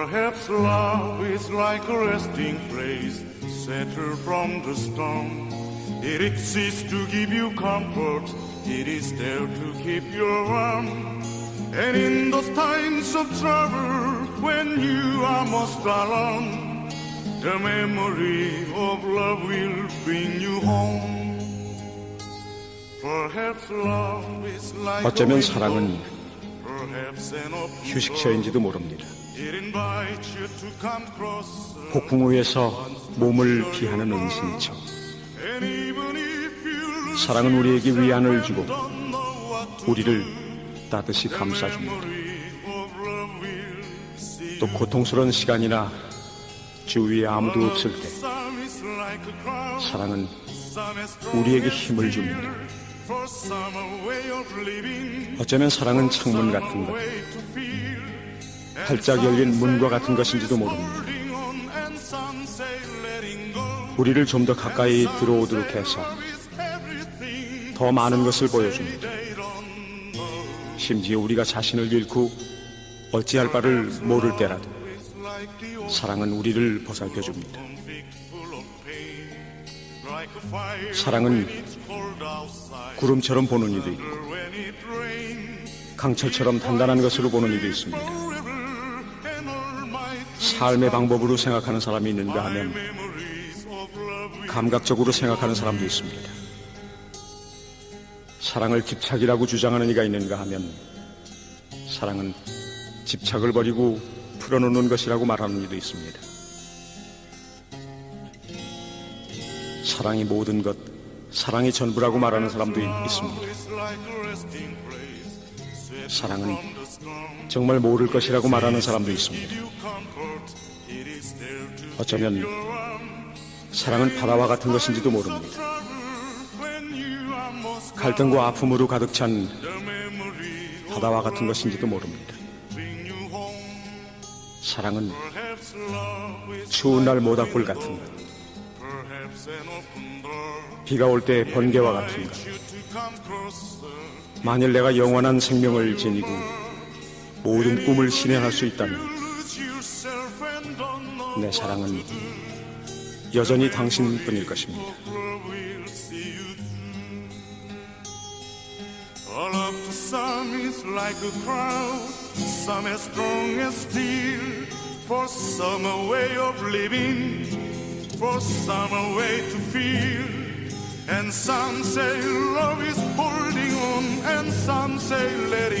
Perhaps love is like a resting place, settled from the storm. It exists to give you comfort, it is there to keep you warm. And in those times of trouble, when you are most alone, the memory of love will bring you home. Perhaps love is like 어쩌면 a 사랑은 window, perhaps an open 휴식처인지도 모릅니다. 폭풍 위에서 몸을 피하는 은신처. 사랑은 우리에게 위안을 주고 우리를 따뜻이 감싸줍니다. 또 고통스러운 시간이나 주위에 아무도 없을 때 사랑은 우리에게 힘을. 줍니다. 어쩌면 사랑은 창문 같은 것, 활짝 열린 문과 같은 것인지도 모릅니다. 우리를 좀 더 가까이 들어오도록 해서. 더 많은 것을 보여줍니다. 심지어 우리가 자신을 잃고 어찌할 바를 모를 때라도 사랑은 우리를 보살펴 줍니다. 사랑은. 구름처럼 보는 이도 있고. 강철처럼 단단한 것으로 보는 이도 있습니다. 삶의 방법으로 생각하는 사람이 있는가 하면 감각적으로 생각하는 사람도 있습니다. 사랑을 집착이라고 주장하는 이가 있는가 하면 사랑은 집착을 버리고 풀어놓는 것이라고 말하는 이도 있습니다. 사랑이 모든 것, 사랑이 전부라고 말하는 사람도 있- 있습니다. 사랑은. 정말 모를 것이라고 말하는 사람도 있습니다. 어쩌면. 사랑은 바다와 같은 것인지도 모릅니다. 갈등과 아픔으로 가득 찬 바다와 같은 것인지도 모릅니다. 사랑은 추운 날 모닥불 같은. 것. 비가 올 때 번개와 같은 것. 만일 내가 영원한 생명을 지니고 모든 꿈을 실현할 수 있다면 내 사랑은. 여전히 당신뿐일 것입니다. And some say letting go.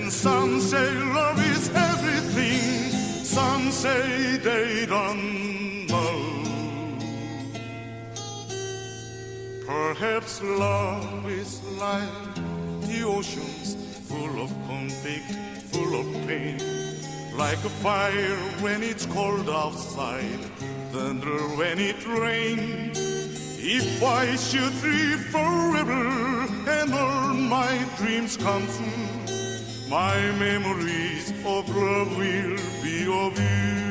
And some say love is everything, some say they don't know. Perhaps love is like the oceans, full of conflict, full of pain. Like a fire when it's cold outside, thunder when it rains. If I should live forever and all my dreams come true, my memories of love will be of you.